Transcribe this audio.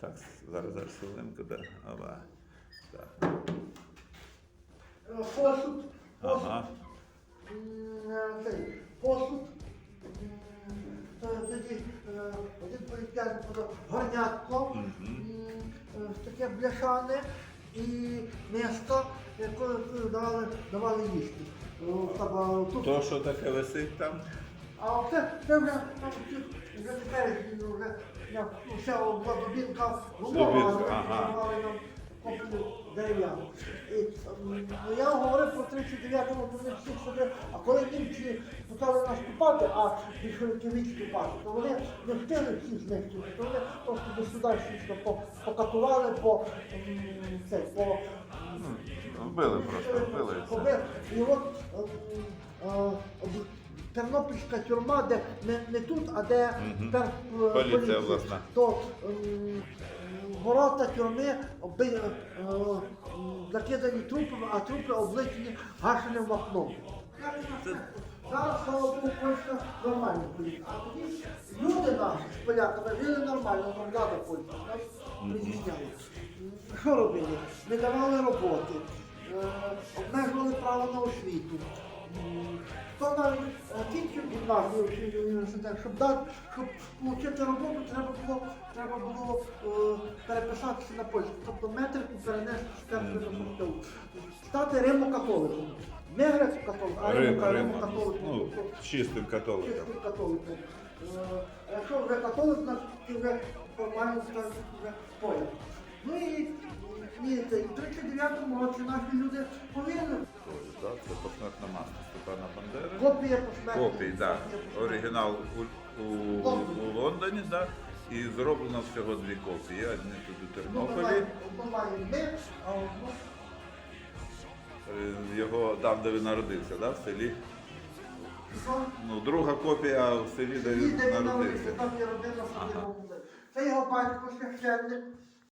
Так, зараз зараз хвилинку, да. Ова. Так. Е, Посуд. Ага. М, е, цей, Посуд. М, то Тоді е, політян подав горнятко. Мгм. М, е, Таке бляшане. І місто, яке давали, давали їсти. О, там, а, тут То, що таке висить там? А це, це вже, ну, ці- вже тепер ну, вже я, ну, вся була дубінка гумова, ага. нам копію дерев'яну. І ну, я говорив про 39-му, то вони всі сюди, а коли німці почали наступати, а більшовики відступати, то вони не встигли всіх знищити, то вони просто до сюди по- покатували, по, це, по Вбили просто, вбили. і все. От е, Тернопільська тюрма, де не, не тут, а де Мгм. тепер е, Поліція власна. то ворота тюрми оби, е, м, закидані трупами, а трупи обличені гашеним вапном. Зараз, слава Богу, Польща нормально поліція. А тоді люди наші з поляками жили нормально, нам влада призіщала. Що робили? Не давали роботи, е, обмежували право на освіту. М, е, кінчив гімназію університет, щоб дати, щоб отримати роботу, треба було, треба було е, переписатися на польську. Тобто метрику перенести з першої до. Стати римо-католиком. Не греко-католиком, а Рим, Рим. римо-католиком. Ну, чистим католиком. Чистим католиком. Е, а Якщо вже католик, значить ти вже формально стаєш вже поляк. Ну і, і, це, і в 39-му році наші люди повірили. Так, Це Копія посмертна. Копій, так. Оригінал у, у, у Лондоні, так. І зроблено всього дві копії. Одні тут у Тернополі. Ми, а одну Е, Його там, де він народився, да, в селі. Ну, друга копія в селі, де він народився, там є родина Ага. Сергія Це його батько священник.